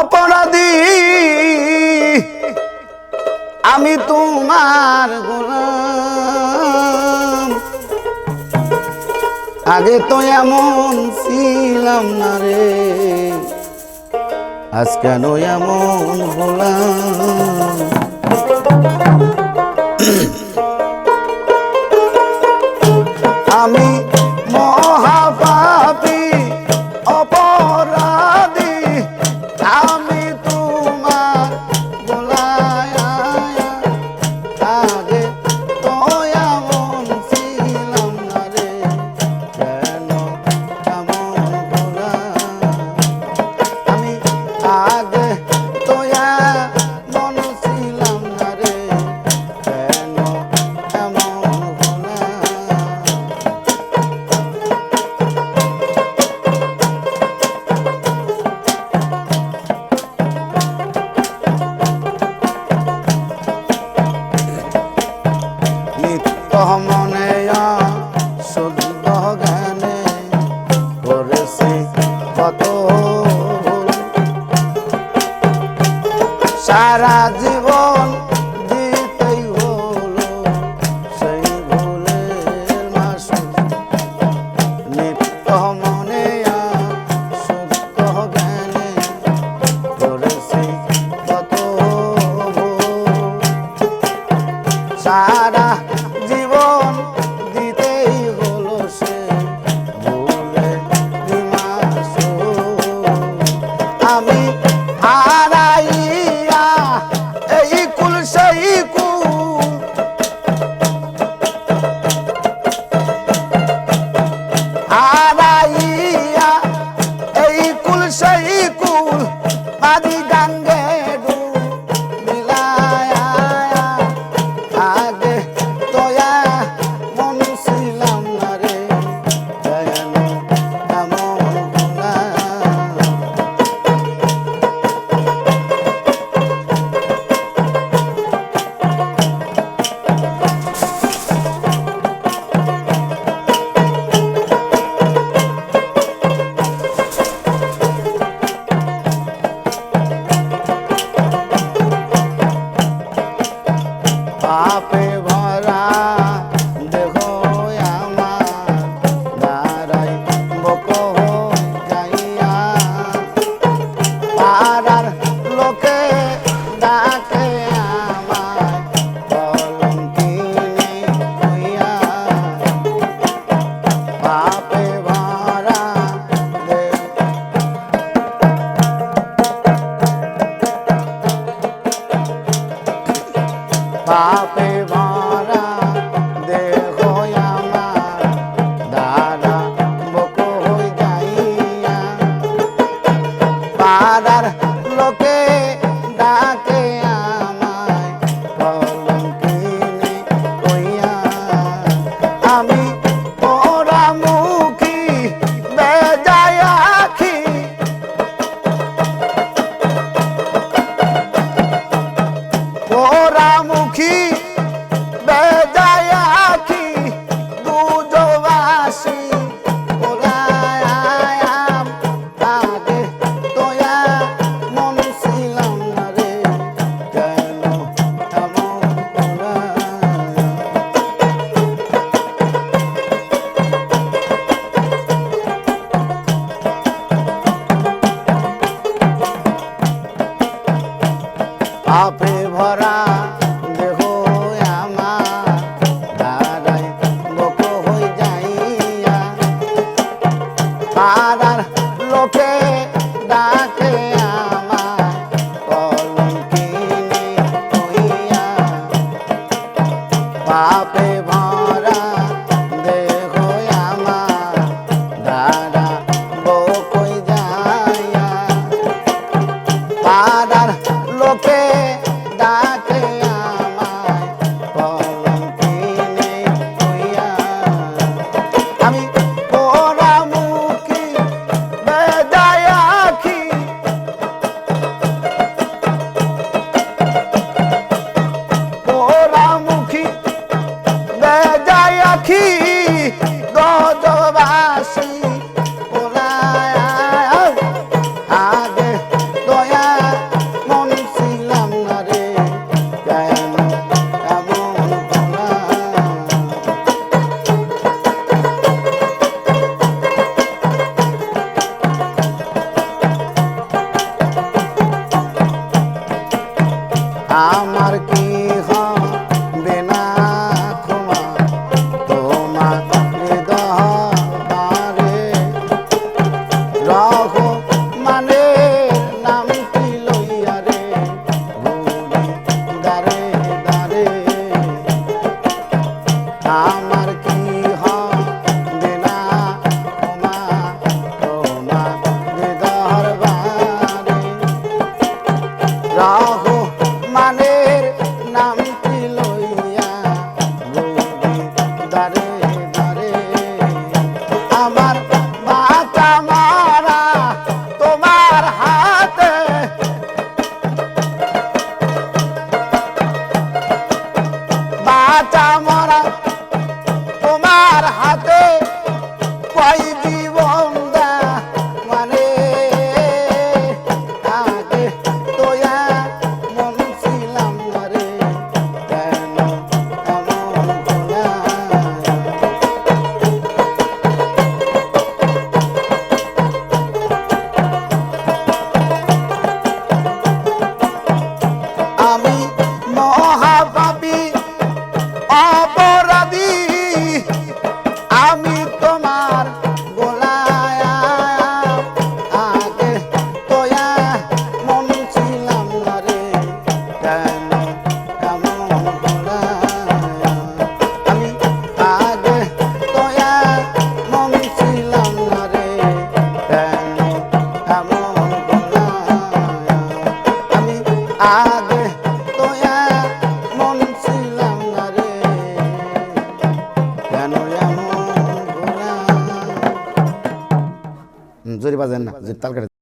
অপরাধী। আমি তোমার গোলাম। আগে তো এমন ছিলাম না রে আজ কেন এমন গোলাম पापे Bapak পাপে ভরা আমার এমন